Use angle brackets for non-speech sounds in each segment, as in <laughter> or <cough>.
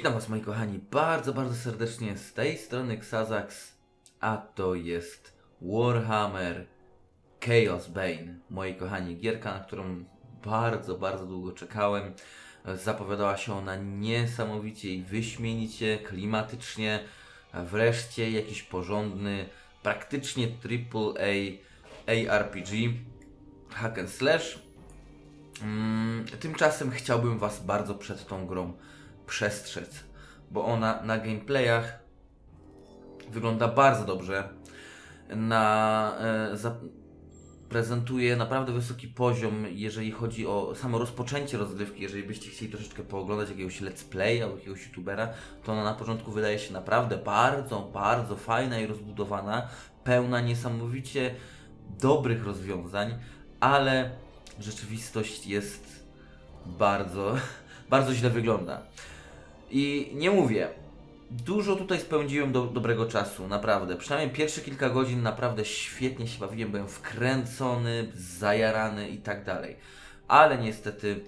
Witam Was moi kochani bardzo, bardzo serdecznie z tej strony Xazax, a to jest Warhammer Chaos Bane. Moi kochani, gierka, na którą bardzo, bardzo długo czekałem. Zapowiadała się ona niesamowicie i wyśmienicie, klimatycznie. Wreszcie jakiś porządny, praktycznie AAA ARPG, hack and slash. Mm, tymczasem chciałbym Was bardzo przed tą grą przestrzec, bo ona na gameplayach wygląda bardzo dobrze. Na, e, za, prezentuje naprawdę wysoki poziom, jeżeli chodzi o samo rozpoczęcie rozgrywki. Jeżeli byście chcieli troszeczkę pooglądać jakiegoś let's play albo jakiegoś youtubera, to ona na początku wydaje się naprawdę bardzo, bardzo fajna i rozbudowana, pełna niesamowicie dobrych rozwiązań, ale rzeczywistość jest bardzo, <laughs> bardzo źle wygląda. I nie mówię, dużo tutaj spędziłem do, dobrego czasu, naprawdę. Przynajmniej pierwsze kilka godzin naprawdę świetnie się bawiłem, byłem wkręcony, zajarany i tak dalej. Ale niestety,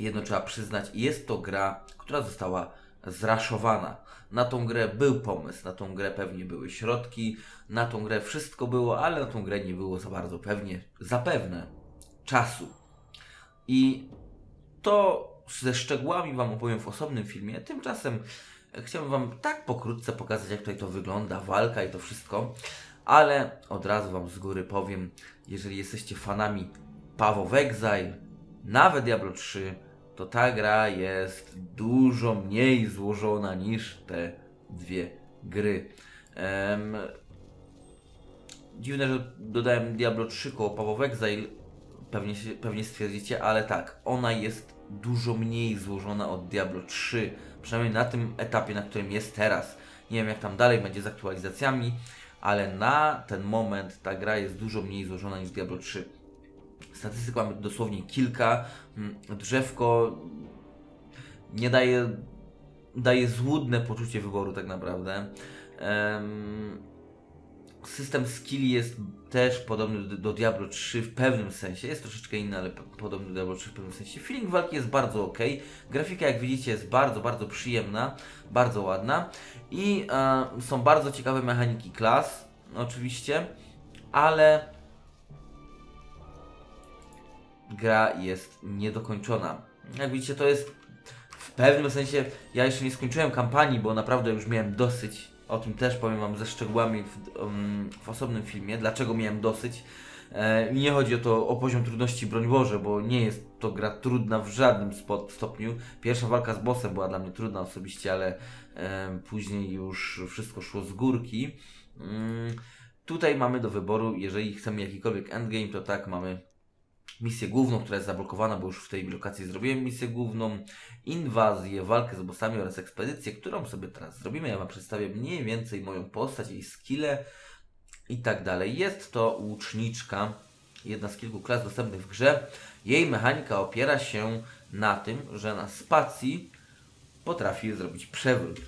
jedno trzeba przyznać, jest to gra, która została zraszowana. Na tą grę był pomysł, na tą grę pewnie były środki, na tą grę wszystko było, ale na tą grę nie było za bardzo pewnie, zapewne czasu. I to ze szczegółami Wam opowiem w osobnym filmie. Tymczasem chciałbym Wam tak pokrótce pokazać, jak tutaj to wygląda, walka i to wszystko. Ale od razu Wam z góry powiem, jeżeli jesteście fanami Path of Exile, nawet Diablo 3, to ta gra jest dużo mniej złożona niż te dwie gry. Em, dziwne, że dodałem Diablo 3 koło of Exile, pewnie, pewnie stwierdzicie, ale tak, ona jest dużo mniej złożona od Diablo 3, przynajmniej na tym etapie, na którym jest teraz. Nie wiem jak tam dalej będzie z aktualizacjami, ale na ten moment ta gra jest dużo mniej złożona niż Diablo 3. Statystyk mamy dosłownie kilka. Mm, Drzewko nie daje, daje złudne poczucie wyboru tak naprawdę. Em, system skilli jest też podobny do, Diablo 3 w pewnym sensie. Jest troszeczkę inny, ale podobny do Diablo 3 w pewnym sensie. Feeling walki jest bardzo ok. Grafika, jak widzicie, jest bardzo, bardzo przyjemna, bardzo ładna. I e, są bardzo ciekawe mechaniki klas, oczywiście, ale gra jest niedokończona. Jak widzicie, to jest w pewnym sensie. Ja jeszcze nie skończyłem kampanii, bo naprawdę już miałem dosyć. O tym też powiem Wam ze szczegółami w, w osobnym filmie, dlaczego miałem dosyć. E, nie chodzi o to o poziom trudności, broń Boże, bo nie jest to gra trudna w żadnym stopniu. Pierwsza walka z bossem była dla mnie trudna osobiście, ale e, później już wszystko szło z górki. Mm, tutaj mamy do wyboru, jeżeli chcemy jakikolwiek endgame, to tak, mamy misję główną, która jest zablokowana, bo już w tej lokacji zrobiłem misję główną, inwazję, walkę z bossami oraz ekspedycję, którą sobie teraz zrobimy. Ja Wam przedstawię mniej więcej moją postać, jej skille i tak dalej. Jest to łuczniczka, jedna z kilku klas dostępnych w grze. Jej mechanika opiera się na tym, że na spacji potrafi zrobić przewrót.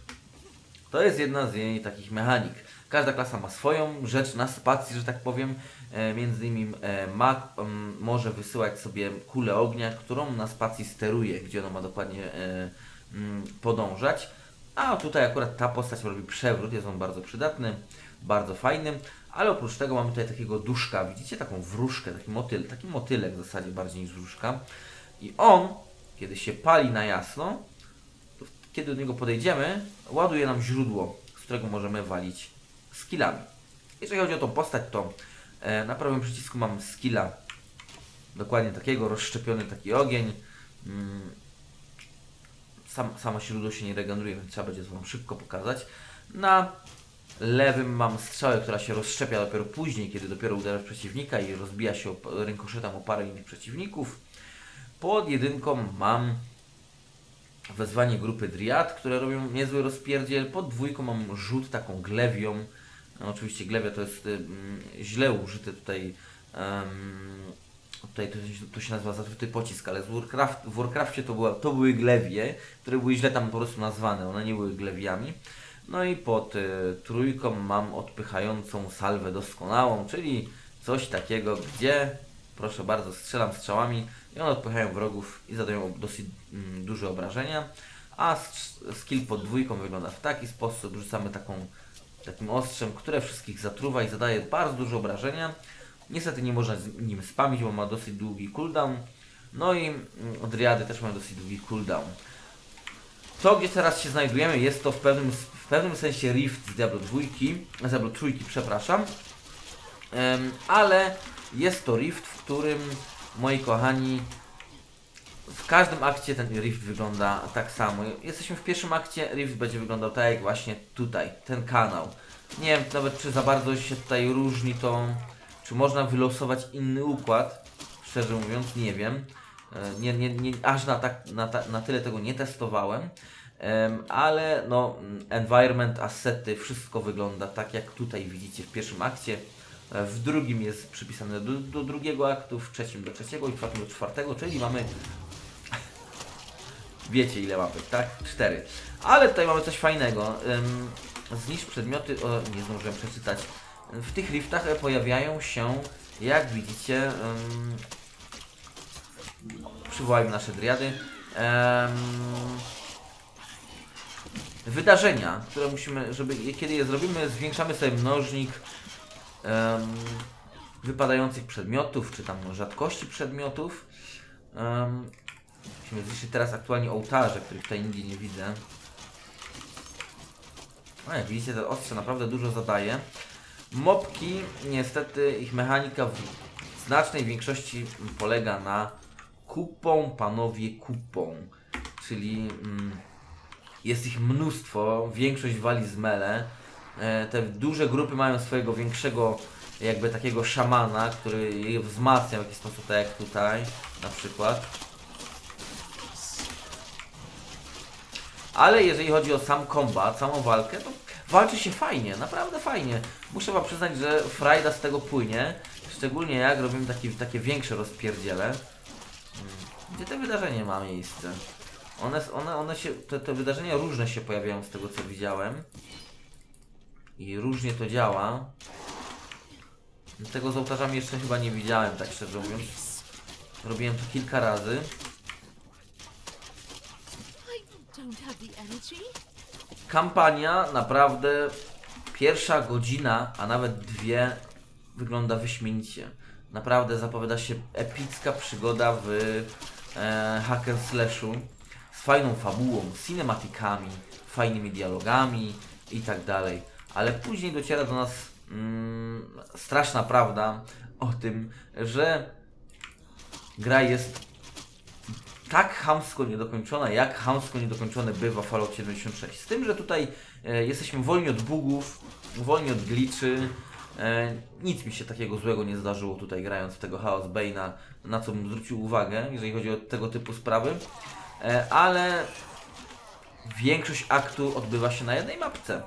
To jest jedna z jej takich mechanik. Każda klasa ma swoją rzecz na spacji, że tak powiem. E, między innymi e, ma, m, może wysyłać sobie kulę ognia, którą na spacji steruje, gdzie ona ma dokładnie e, podążać. A tutaj akurat ta postać robi przewrót, jest on bardzo przydatny, bardzo fajny. Ale oprócz tego mamy tutaj takiego duszka, widzicie taką wróżkę, taki motyl, taki motylek w zasadzie bardziej niż wróżka. I on, kiedy się pali na jasno, kiedy do niego podejdziemy, ładuje nam źródło, z którego możemy walić skillami. Jeżeli chodzi o tą postać, to e, na prawym przycisku mam skilla dokładnie takiego, rozszczepiony taki ogień. Mm, sam, samo źródło się nie regeneruje, więc trzeba będzie Wam szybko pokazać. Na lewym mam strzałę, która się rozszczepia dopiero później, kiedy dopiero uderza w przeciwnika i rozbija się o, rykoszetem o parę innych przeciwników. Pod jedynką mam wezwanie grupy Driad, które robią niezły rozpierdziel. Pod dwójką mam rzut taką glewią. No, oczywiście glewia to jest źle użyte tutaj. tutaj to, to się nazywa zatruty pocisk, ale z Warcraft, w Warcraftie to, była, to były glewie, które były źle tam po prostu nazwane. One nie były glewiami. No i pod y, trójką mam odpychającą salwę doskonałą, czyli coś takiego, gdzie proszę bardzo, strzelam strzałami i one odpychają wrogów i zadają dosyć mm, duże obrażenia. a skill pod dwójką wygląda w taki sposób, rzucamy taką, takim ostrzem, które wszystkich zatruwa i zadaje bardzo dużo obrażenia. Niestety nie można z nim spamić, bo ma dosyć długi cooldown. No i mm, Driady też mają dosyć długi cooldown. To, gdzie teraz się znajdujemy, jest to w pewnym, w pewnym sensie rift z Diablo 2, z Diablo 3, przepraszam. Ale jest to rift, w którym, moi kochani, w każdym akcie ten rift wygląda tak samo. Jesteśmy w pierwszym akcie, rift będzie wyglądał tak jak właśnie tutaj, ten kanał. Nie wiem nawet czy za bardzo się tutaj różni to, czy można wylosować inny układ. Szczerze mówiąc nie wiem. E, Nie, nie, nie, aż na, tak, na, ta, na tyle tego nie testowałem. Em, ale no, environment, asety, wszystko wygląda tak jak tutaj widzicie w pierwszym akcie. E, W drugim jest przypisane do, do drugiego aktu, w trzecim do trzeciego i w czwartym do czwartego, czyli mamy Wiecie ile mapek, tak? Cztery. Ale tutaj mamy coś fajnego. Zniszcz przedmioty, o, nie zdążyłem przeczytać. W tych riftach e, pojawiają się, jak widzicie, przywołajmy nasze driady, wydarzenia, które musimy, żeby kiedy je zrobimy, zwiększamy sobie mnożnik wypadających przedmiotów, czy tam rzadkości przedmiotów. Musimy zniszczyć teraz aktualnie ołtarze, których tutaj nigdzie nie widzę. No jak widzicie, te ostrze naprawdę dużo zadaje. Mopki, niestety, ich mechanika w znacznej większości polega na kupą, panowie, kupą. Czyli mm, jest ich mnóstwo, większość wali z mele. E, te duże grupy mają swojego większego, jakby takiego szamana, który je wzmacnia w jakiś sposób, tak jak tutaj na przykład. Ale jeżeli chodzi o sam kombat, samą walkę, to walczy się fajnie, naprawdę fajnie. Muszę wam przyznać, że frajda z tego płynie, szczególnie jak robimy taki, takie większe rozpierdziele. Mm, Gdzie te wydarzenie ma miejsce? One, one, one się, te, te wydarzenia różne się pojawiają z tego co widziałem. I różnie to działa. Tego z ołtarzami jeszcze chyba nie widziałem, tak szczerze mówiąc. Robiłem to kilka razy. Kampania naprawdę pierwsza godzina, a nawet dwie wygląda wyśmienicie. Naprawdę zapowiada się epicka przygoda w e, hack and slashu z fajną fabułą, cinematikami, fajnymi dialogami i tak dalej. Ale później dociera do nas mm, straszna prawda o tym, że gra jest tak chamsko niedokończona, jak chamsko niedokończone bywa Fallout 76. Z tym, że tutaj e, jesteśmy wolni od bugów, wolni od glitchy. E, nic mi się takiego złego nie zdarzyło tutaj grając w tego Chaos Bane'a, na co bym zwrócił uwagę, jeżeli chodzi o tego typu sprawy. E, ale większość aktu odbywa się na jednej mapce.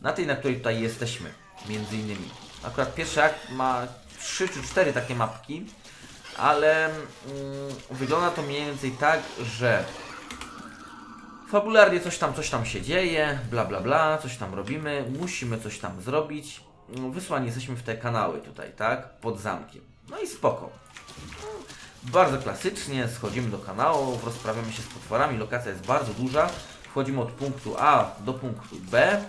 Na tej, na której tutaj jesteśmy, między innymi. Akurat pierwszy akt ma 3 czy 4 takie mapki, ale mm, wygląda to mniej więcej tak, że fabularnie coś tam, coś tam się dzieje, bla bla bla, coś tam robimy, musimy coś tam zrobić. No, Wysłani jesteśmy w te kanały tutaj, tak? Pod zamkiem. No i spoko. Bardzo klasycznie, schodzimy do kanałów, rozprawiamy się z potworami, lokacja jest bardzo duża. Wchodzimy od punktu A do punktu B.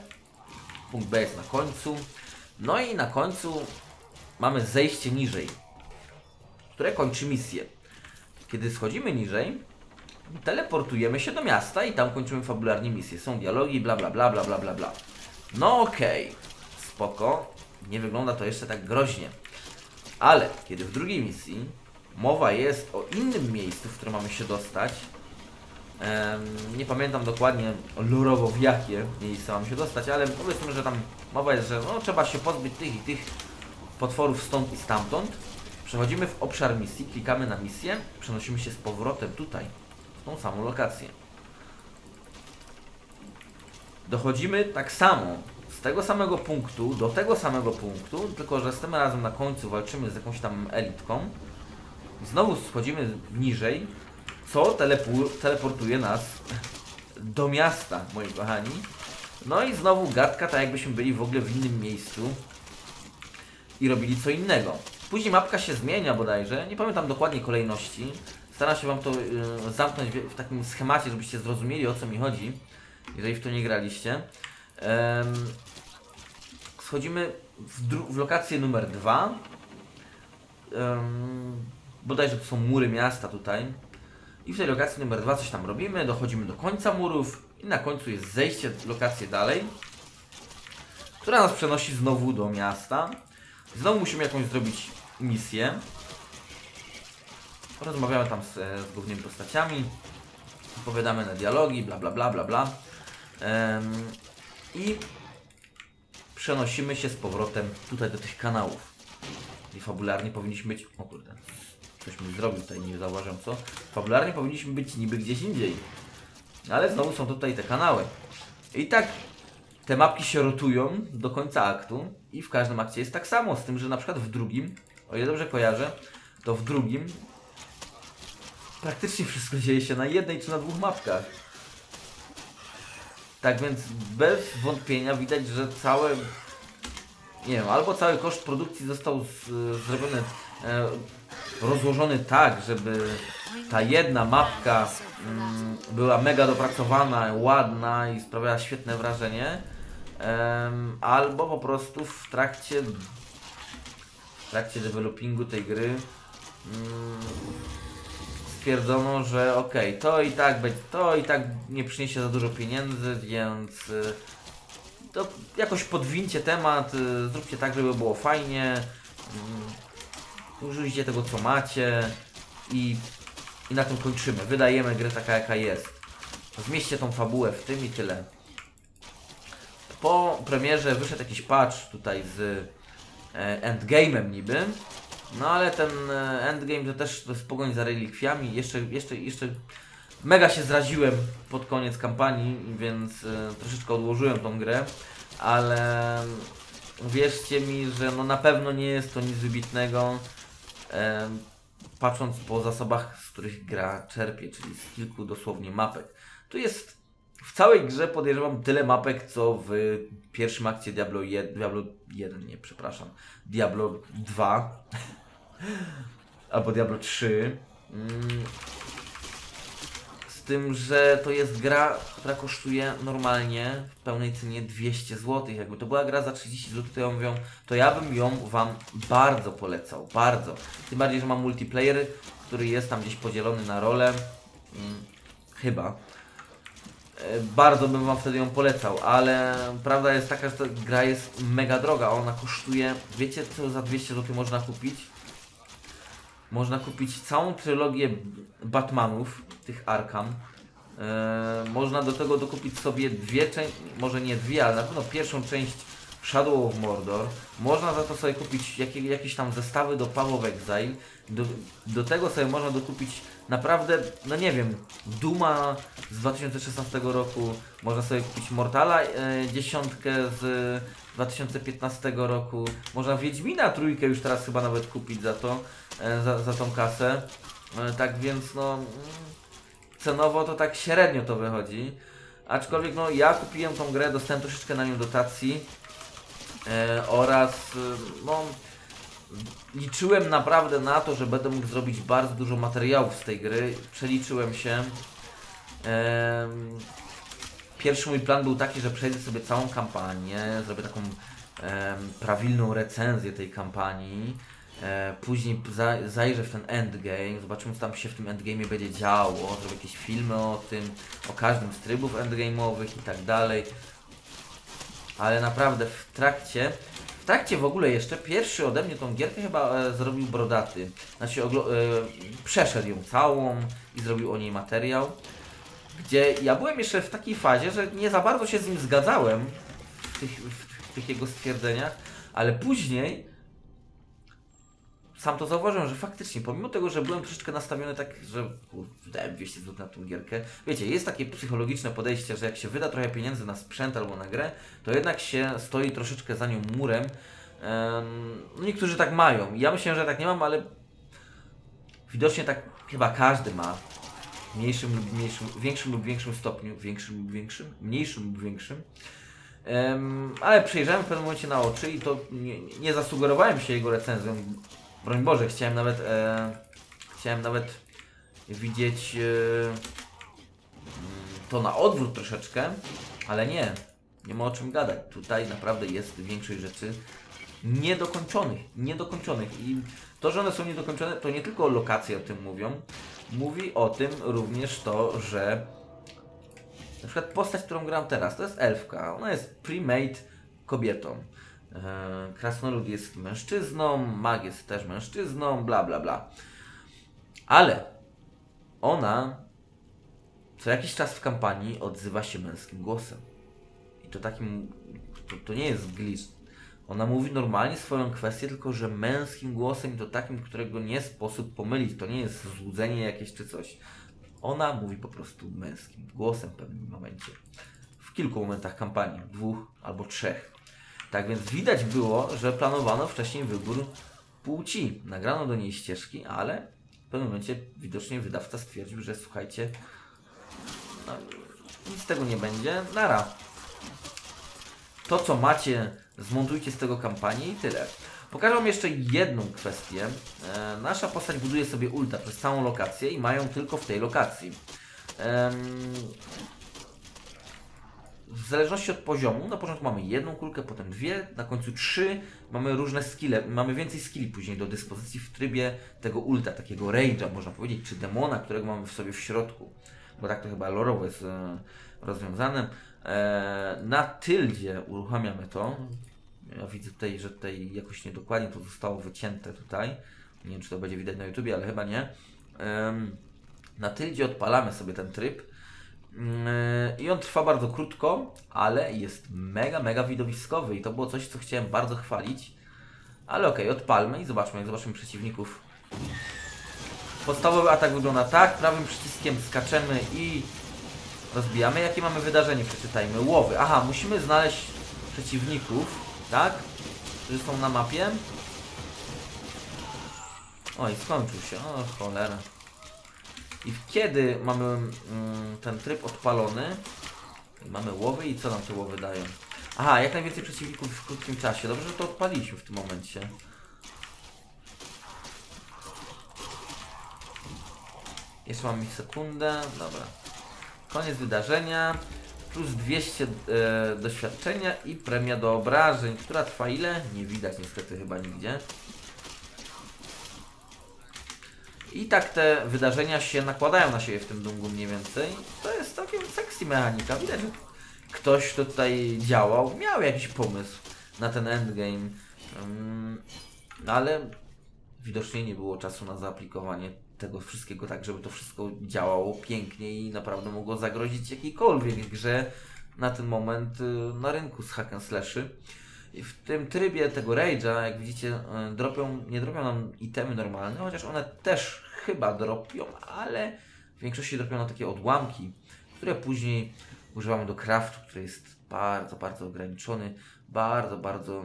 Punkt B jest na końcu. No i na końcu mamy zejście niżej, które kończy misję. Kiedy schodzimy niżej, teleportujemy się do miasta i tam kończymy fabularnie misję. Są dialogi, bla bla bla bla bla bla bla. No okej, spoko. Nie wygląda to jeszcze tak groźnie. Ale kiedy w drugiej misji mowa jest o innym miejscu, w które mamy się dostać, nie pamiętam dokładnie lurowo w jakie miejsce mamy się dostać, ale powiedzmy, że tam mowa jest, że no, trzeba się pozbyć tych i tych potworów stąd i stamtąd. Przechodzimy w obszar misji, klikamy na misję, przenosimy się z powrotem tutaj, w tą samą lokację. Dochodzimy tak samo, z tego samego punktu do tego samego punktu, tylko że z tym razem na końcu walczymy z jakąś tam elitką. Znowu schodzimy niżej, co teleportuje nas do miasta, moi kochani. No i znowu gadka, tak jakbyśmy byli w ogóle w innym miejscu i robili co innego. Później mapka się zmienia bodajże, nie pamiętam dokładnie kolejności. Staram się Wam to y, zamknąć w, w takim schemacie, żebyście zrozumieli o co mi chodzi, jeżeli w to nie graliście. Schodzimy w, w lokację numer dwa. Um, bodajże to są mury miasta tutaj. I w tej lokacji numer dwa coś tam robimy, dochodzimy do końca murów i na końcu jest zejście lokację dalej, która nas przenosi znowu do miasta. Znowu musimy jakąś zrobić misję. Rozmawiamy tam z, z głównymi postaciami, odpowiadamy na dialogi, bla bla bla bla bla. Em, I przenosimy się z powrotem tutaj do tych kanałów. I fabularnie powinniśmy być. O kurde, coś mi zrobił tutaj, nie zauważyłem co. Fabularnie powinniśmy być niby gdzieś indziej. Ale znowu są tutaj te kanały. I tak te mapki się rotują do końca aktu i w każdym akcie jest tak samo, z tym, że na przykład w drugim, o ile dobrze kojarzę, to w drugim praktycznie wszystko dzieje się na jednej czy na dwóch mapkach. Tak więc bez wątpienia widać, że całe nie wiem, albo cały koszt produkcji został z, zrobiony, e, rozłożony tak, żeby ta jedna mapka mm, była mega dopracowana, ładna i sprawiała świetne wrażenie, em, albo po prostu w trakcie w trakcie developingu tej gry mm, stwierdzono, że okej, to i tak będzie, to i tak nie przyniesie za dużo pieniędzy, więc y, to jakoś podwincie temat, y, zróbcie tak, żeby było fajnie, mm, użyjcie tego co macie i, i na tym kończymy. Wydajemy grę taka jaka jest. Zmieście tą fabułę w tym i tyle. Po premierze wyszedł jakiś patch tutaj z endgame'em niby. No ale ten e, endgame to też to jest pogoń za relikwiami. Jeszcze, jeszcze, jeszcze mega się zraziłem pod koniec kampanii, więc e, troszeczkę odłożyłem tą grę, ale wierzcie mi, że no na pewno nie jest to nic wybitnego. E, patrząc po zasobach, z których gra czerpie, czyli z kilku dosłownie mapek. Tu jest w całej grze podejrzewam tyle mapek, co w pierwszym akcie Diablo 1, Diablo 1 nie, przepraszam, Diablo 2 albo Diablo 3. Mm. Z tym, że to jest gra, która kosztuje normalnie w pełnej cenie 200 zł. Jakby to była gra za 30 zł, to ja, to ja bym ją Wam bardzo polecał. Bardzo. Tym bardziej, że mam multiplayer, który jest tam gdzieś podzielony na role. Mm, chyba. Bardzo bym Wam wtedy ją polecał, ale prawda jest taka, że ta gra jest mega droga. Ona kosztuje, wiecie co za 200 zł można kupić? Można kupić całą trylogię Batmanów, tych Arkham. E, można do tego dokupić sobie dwie części, może nie dwie, ale na pewno pierwszą część Shadow of Mordor. Można za to sobie kupić jakie, jakieś tam zestawy do Path of Exile. Do, do tego sobie można dokupić naprawdę, no nie wiem, Duma z 2016 roku. Można sobie kupić Mortala e, dziesiątkę z 2015 roku. Można Wiedźmina trójkę już teraz chyba nawet kupić za to, e, za, za tą kasę. E, tak więc no mm, cenowo to tak średnio to wychodzi. Aczkolwiek no ja kupiłem tą grę, dostałem troszeczkę na nią dotacji oraz e, no liczyłem naprawdę na to, że będę mógł zrobić bardzo dużo materiałów z tej gry. Przeliczyłem się. Em, Pierwszy mój plan był taki, że przejdę sobie całą kampanię, zrobię taką prawilną recenzję tej kampanii. E, później za, zajrzę w ten endgame, zobaczymy co tam się w tym endgame będzie działo, zrobię jakieś filmy o tym, o każdym z trybów endgame'owych i tak dalej. Ale naprawdę w trakcie, w trakcie w ogóle jeszcze pierwszy ode mnie tą gierkę chyba e, zrobił Brodaty. Znaczy e, przeszedł ją całą i zrobił o niej materiał gdzie ja byłem jeszcze w takiej fazie, że nie za bardzo się z nim zgadzałem w tych, w tych jego stwierdzeniach, ale później sam to zauważyłem, że faktycznie, pomimo tego, że byłem troszeczkę nastawiony tak, że kur, wydałem 200 zł na tą gierkę, wiecie, jest takie psychologiczne podejście, że jak się wyda trochę pieniędzy na sprzęt albo na grę, to jednak się stoi troszeczkę za nią murem. Em, no niektórzy tak mają. Ja myślę, że tak nie mam, ale widocznie tak chyba każdy ma w mniejszym lub mniejszym, większym lub większym stopniu, większym lub większym, mniejszym lub większym. Em, ale przejrzałem w pewnym momencie na oczy i to nie, nie zasugerowałem się jego recenzją. Broń Boże, chciałem nawet, e, chciałem nawet widzieć e, to na odwrót troszeczkę, ale nie, nie ma o czym gadać. Tutaj naprawdę jest większość rzeczy niedokończonych, niedokończonych i to, że one są niedokończone, to nie tylko lokacje o tym mówią, mówi o tym również to, że na przykład postać, którą gram teraz, to jest elfka. Ona jest pre-made kobietą. E, Krasnolud jest mężczyzną, mag jest też mężczyzną, bla bla bla. Ale ona co jakiś czas w kampanii odzywa się męskim głosem. I to takim, to, to nie jest glitch. Ona mówi normalnie swoją kwestię, tylko że męskim głosem i to takim, którego nie sposób pomylić. To nie jest złudzenie jakieś czy coś. Ona mówi po prostu męskim głosem w pewnym momencie. W kilku momentach kampanii, dwóch albo trzech. Tak więc widać było, że planowano wcześniej wybór płci. Nagrano do niej ścieżki, ale w pewnym momencie widocznie wydawca stwierdził, że słuchajcie, no, nic z tego nie będzie, nara. To co macie, zmontujcie z tego kampanię i tyle. Pokażę Wam jeszcze jedną kwestię. E, nasza postać buduje sobie ulta przez całą lokację i mają tylko w tej lokacji. W zależności od poziomu, na początku mamy jedną kulkę, potem dwie, na końcu trzy, mamy różne skille, mamy więcej skilli później do dyspozycji w trybie tego ulta, takiego rage'a można powiedzieć, czy demona, którego mamy w sobie w środku, bo tak to chyba lorowo jest e, rozwiązane. E, na tyldzie uruchamiamy to. Ja widzę tutaj, że tutaj jakoś niedokładnie to zostało wycięte tutaj. Nie wiem, czy to będzie widać na YouTubie, ale chyba nie. Na tyldzie odpalamy sobie ten tryb. Yy, I on trwa bardzo krótko, ale jest mega, mega widowiskowy i to było coś, co chciałem bardzo chwalić. Ale okej, odpalmy i zobaczmy, jak zobaczymy przeciwników. Podstawowy atak wygląda tak, prawym przyciskiem skaczemy i rozbijamy. Jakie mamy wydarzenie? Przeczytajmy. Łowy. Aha, musimy znaleźć przeciwników, tak? Którzy są na mapie. Oj, skończył się. O, cholera. I kiedy mamy mm, ten tryb odpalony, mamy łowy i co nam te łowy dają? Aha, jak najwięcej przeciwników w krótkim czasie. Dobrze, że to odpaliśmy w tym momencie. Jeszcze mam sekundę. Dobra. Koniec wydarzenia. Plus 200 e, doświadczenia i premia do obrażeń, która trwa ile? Nie widać niestety chyba nigdzie. I tak te wydarzenia się nakładają na siebie w tym dungu mniej więcej. To jest całkiem sexy mechanika. Widać, że ktoś kto tutaj działał, miał jakiś pomysł na ten endgame. Um, ale widocznie nie było czasu na zaaplikowanie tego wszystkiego tak, żeby to wszystko działało pięknie i naprawdę mogło zagrozić jakiejkolwiek grze na ten moment y, na rynku z hack and slashy. I w tym trybie tego rage'a, jak widzicie, y, dropią, nie dropią nam itemy normalne, chociaż one też chyba dropią, ale w większości dropią nam takie odłamki, które później używamy do craftu, który jest bardzo, bardzo ograniczony, bardzo, bardzo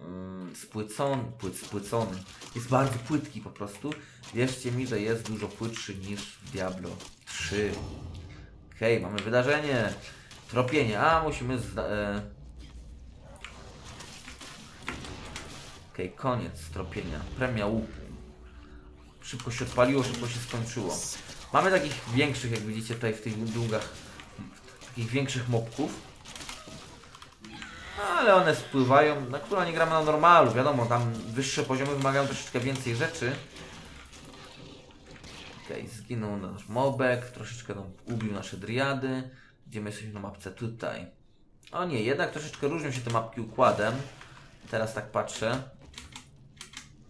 mm, spłycony, spłycony. Jest bardzo płytki po prostu. Wierzcie mi, że jest dużo płytszy niż Diablo 3. Okej, mamy wydarzenie. Tropienie. A, musimy e, Okej, koniec tropienia. Premia łuku. Szybko się odpaliło, szybko się skończyło. Mamy takich większych, jak widzicie tutaj w tych długach, takich większych mobków. Ale one spływają, na które nie gramy na normalu, wiadomo, tam wyższe poziomy wymagają troszeczkę więcej rzeczy. Okej, zginął nasz mobek, troszeczkę nam ubił nasze driady. Gdzie my jesteśmy na mapce? Tutaj. O nie, jednak troszeczkę różnią się te mapki układem. Teraz tak patrzę.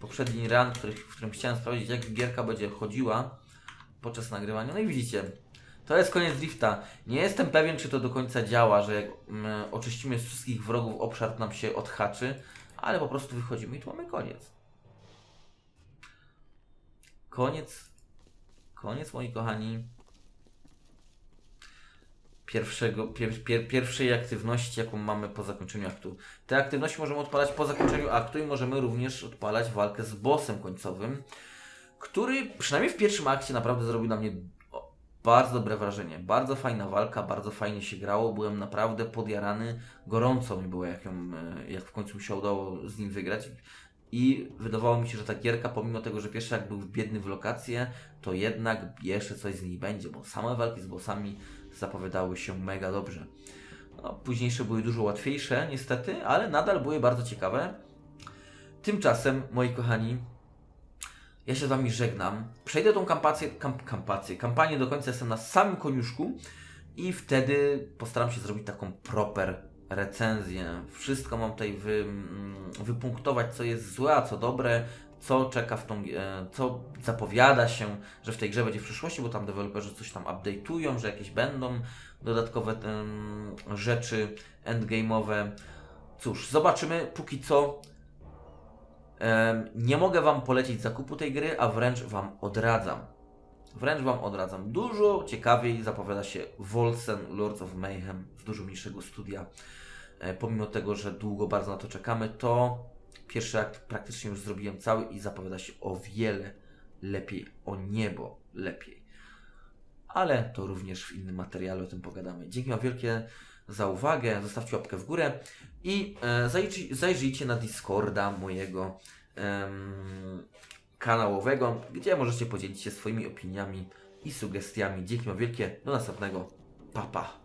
Poprzedni run, który, w którym chciałem sprawdzić, jak gierka będzie chodziła podczas nagrywania. No i widzicie, to jest koniec drifta. Nie jestem pewien, czy to do końca działa, że jak mm, oczyścimy z wszystkich wrogów, obszar nam się odhaczy, ale po prostu wychodzimy i tu mamy koniec. Koniec. Koniec, moi kochani. Pierwszego, pier, pier, pierwszej aktywności, jaką mamy po zakończeniu aktu. Te aktywności możemy odpalać po zakończeniu aktu i możemy również odpalać walkę z bossem końcowym, który przynajmniej w pierwszym akcie naprawdę zrobił na mnie bardzo dobre wrażenie. Bardzo fajna walka, bardzo fajnie się grało. Byłem naprawdę podjarany. Gorąco mi było, jak, ją, jak w końcu się udało z nim wygrać. I wydawało mi się, że ta gierka, pomimo tego, że pierwszy jak był biedny w lokacje, to jednak jeszcze coś z niej będzie, bo same walki z bossami zapowiadały się mega dobrze. No, późniejsze były dużo łatwiejsze, niestety, ale nadal były bardzo ciekawe. Tymczasem, moi kochani, ja się z Wami żegnam. Przejdę tą kampację, kamp, kampację, kampanię do końca, jestem na samym koniuszku i wtedy postaram się zrobić taką proper recenzję. Wszystko mam tutaj wy, mm, wypunktować, co jest złe, a co dobre, co czeka w tą, e, co zapowiada się, że w tej grze będzie w przyszłości, bo tam deweloperzy coś tam update'ują, że jakieś będą dodatkowe rzeczy endgame'owe. Cóż, zobaczymy. Póki co nie mogę Wam polecić zakupu tej gry, a wręcz Wam odradzam. Wręcz Wam odradzam. Dużo ciekawiej zapowiada się Wolsen Lords of Mayhem z dużo mniejszego studia. E, pomimo tego, że długo bardzo na to czekamy, to pierwszy akt praktycznie już zrobiłem cały i zapowiada się o wiele lepiej, o niebo lepiej. Ale to również w innym materiale o tym pogadamy. Dzięki Wam wielkie za uwagę, zostawcie łapkę w górę i e, zajrzyj, zajrzyjcie na Discorda mojego kanałowego, gdzie możecie podzielić się swoimi opiniami i sugestiami. Dzięki Wam wielkie, do następnego, pa pa!